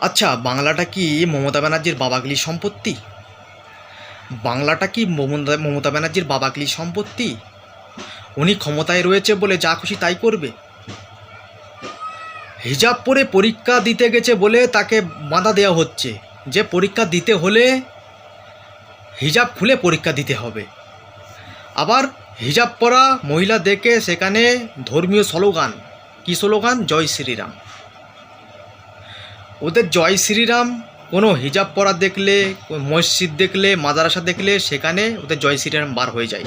আচ্ছা বাংলাটা কি মমতা ব্যানার্জির বাবাগলির সম্পত্তি? বাংলাটা কি মমতা ব্যানার্জির বাবাগলির সম্পত্তি? উনি ক্ষমতায় রয়েছে বলে যা খুশি তাই করবে। হিজাব পরে পরীক্ষা দিতে গেছে বলে তাকে বাধা দেওয়া হচ্ছে। যে পরীক্ষা দিতে হলে হিজাব খুলে পরীক্ষা দিতে হবে। আবার হিজাব পরা মহিলা দেখে সেখানে ধর্মীয় স্লোগান। কী স্লোগান? জয় শ্রীরাম। ওদের জয় শ্রীরাম, কোনো হিজাব পরা দেখলে, মসজিদ দেখলে, মাদারাসা দেখলে, সেখানে ওদের জয় শ্রীরাম বার হয়ে যায়।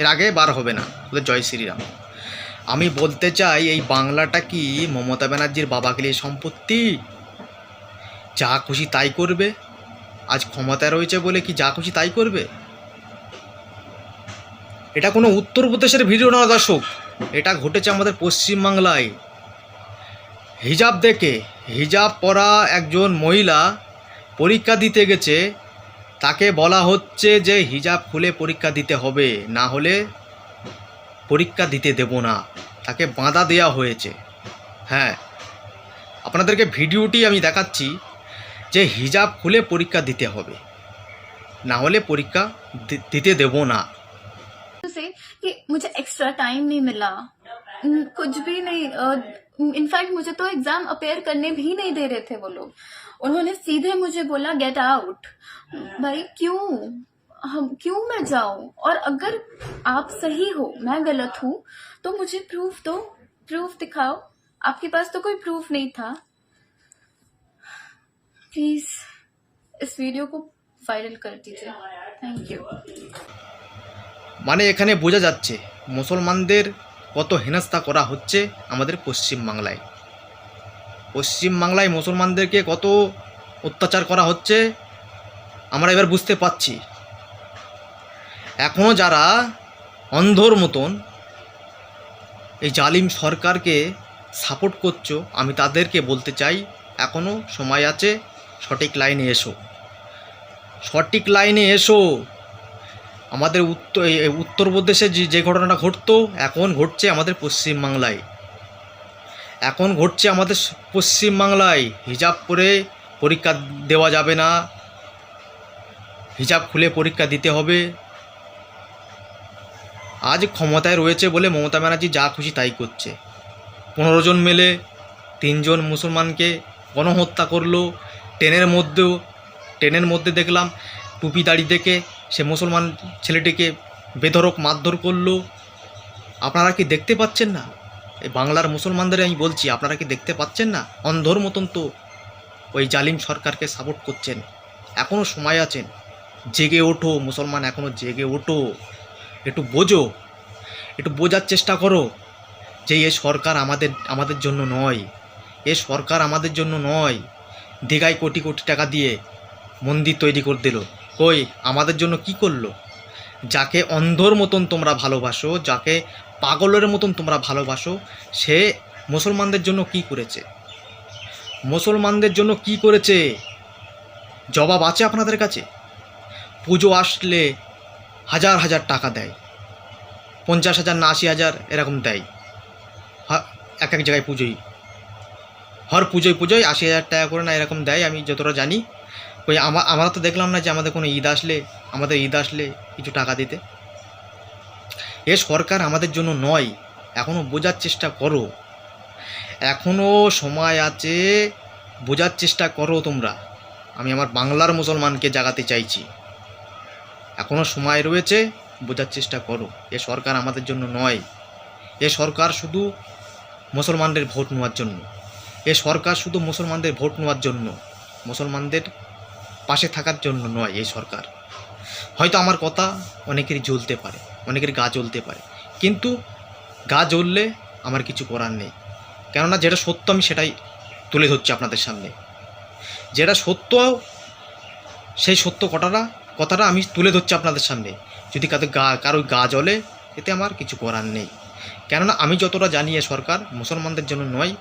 এর আগে বার হবে না, ওদের জয় শ্রীরাম। আমি বলতে চাই, এই বাংলাটা কি মমতা ব্যানার্জির বাবাকে সম্পত্তি? যা খুশি তাই করবে। আজ ক্ষমতায় রয়েছে বলে কি যা খুশি তাই করবে? এটা কোনো উত্তরপ্রদেশের ভিডিও না দর্শক, এটা ঘটেছে আমাদের পশ্চিমবাংলায়। হিজাব দেখে হিজাব পরা একজন মহিলা পরীক্ষা দিতে গেছে তাকে বলা হচ্ছে যে হিজাব খুলে পরীক্ষা দিতে হবে না হলে পরীক্ষা দিতে দেব না তাকে বাঁধা দেওয়া হয়েছে হ্যাঁ আপনাদেরকে ভিডিওটি আমি দেখাচ্ছি যে হিজাব খুলে পরীক্ষা দিতে হবে না হলে পরীক্ষা দি- দিতে দেব না से कि मुझे एक्स्ट्रा टाइम नहीं मिला न, कुछ भी नहीं इनफैक्ट मुझे तो एग्जाम अपेयर करने भी नहीं दे रहे थे वो लोग उन्होंने सीधे मुझे बोला गेट आउट भाई क्यों हम क्यों मैं जाऊं और अगर आप सही हो मैं गलत हूं तो मुझे प्रूफ दो प्रूफ दिखाओ आपके पास तो कोई प्रूफ नहीं था प्लीज इस वीडियो को वायरल कर दीजिए थैंक यू মানে এখানে বোঝা যাচ্ছে মুসলমানদের কত হেনস্থা করা হচ্ছে আমাদের পশ্চিম বাংলায়। পশ্চিম বাংলায় মুসলমানদেরকে কত অত্যাচার করা হচ্ছে, আমরা এবার বুঝতে পারছি। এখনও যারা অন্ধর মতন এই জালিম সরকারকে সাপোর্ট করছ, আমি তাদেরকে বলতে চাই এখনও সময় আছে, সঠিক লাইনে এসো। সঠিক লাইনে এসো। আমাদের উত্তর, এই উত্তরপ্রদেশে যে যে ঘটনাটা ঘটতো, এখন ঘটছে আমাদের পশ্চিমবাংলায় এখন ঘটছে আমাদের পশ্চিমবাংলায় হিজাব পরে পরীক্ষা দেওয়া যাবে না। হিজাব খুলে পরীক্ষা দিতে হবে। আজ ক্ষমতায় রয়েছে বলে মমতা ব্যানার্জি যা খুশি তাই করছে। পনেরো জন মেলে তিনজন মুসলমানকে গণহত্যা করল। ট্রেনের মধ্যেও, ট্রেনের মধ্যে দেখলাম টুপি দাড়ি দেখে সে মুসলমান ছেলেটিকে বেধরক মারধর করল। আপনারা কি দেখতে পাচ্ছেন না? এই বাংলার মুসলমানদের আমি বলছি, আপনারা কি দেখতে পাচ্ছেন না? অন্ধর মতন তো ওই জালিম সরকারকে সাপোর্ট করছেন। এখনও সময় আছেন জেগে ওঠো, মুসলমান এখনও জেগে ওঠো। একটু বোঝো, একটু বোঝার চেষ্টা করো যে এ সরকার আমাদের আমাদের জন্য নয়। এ সরকার আমাদের জন্য নয়। দীঘায় কোটি কোটি টাকা দিয়ে মন্দির তৈরি করে দিল। কই, আমাদের জন্য কি করল? যাকে অন্ধর মতন তোমরা ভালোবাসো, যাকে পাগলের মতন তোমরা ভালোবাসো, সে মুসলমানদের জন্য কি করেছে? মুসলমানদের জন্য কি করেছে? জবাব আছে আপনাদের কাছে? পুজো আসলে হাজার হাজার টাকা দেয়। পঞ্চাশ হাজার না আশি হাজার এরকম দেয়। এক এক জায়গায় পুজোই। হর পুজোয় পুজোয় আশি হাজার টাকা করে না এরকম দেয়, আমি যতটা জানি। ওই আমা- আমরা তো দেখলাম না যে আমাদের কোনো ঈদ আসলে, আমাদের ঈদ আসলে কিছু টাকা দিতে। এ সরকার আমাদের জন্য নয় এখনও বোঝার চেষ্টা করো। এখনও সময় আছে, বোঝার চেষ্টা করো তোমরা। আমি আমার বাংলার মুসলমানকে জাগাতে চাইছি। এখনও সময় রয়েছে, বোঝার চেষ্টা করো। এ সরকার আমাদের জন্য নয়। এ সরকার শুধু মুসলমানদের ভোট নেওয়ার জন্য। এ সরকার শুধু মুসলমানদের ভোট নেওয়ার জন্য। মুসলমানদের পাশে থাকার জন্য নয় এই সরকার। হয়তো আমার কথা অনেকেরই জ্বলতে পারে, অনেকের গা জ্বলতে পারে। কিন্তু গা জ্বললে আমার কিছু করার নেই। কেননা যেটা সত্য আমি সেটাই তুলে ধরছি আপনাদের সামনে। যেটা সত্য, সেই সত্য কথাটা কথাটা আমি তুলে ধরছি আপনাদের সামনে। যদি কারও গা কারও গা জ্বলে, এতে আমার কিছু করার নেই। কেননা আমি যতটা জানি সরকার মুসলমানদের জন্য নয়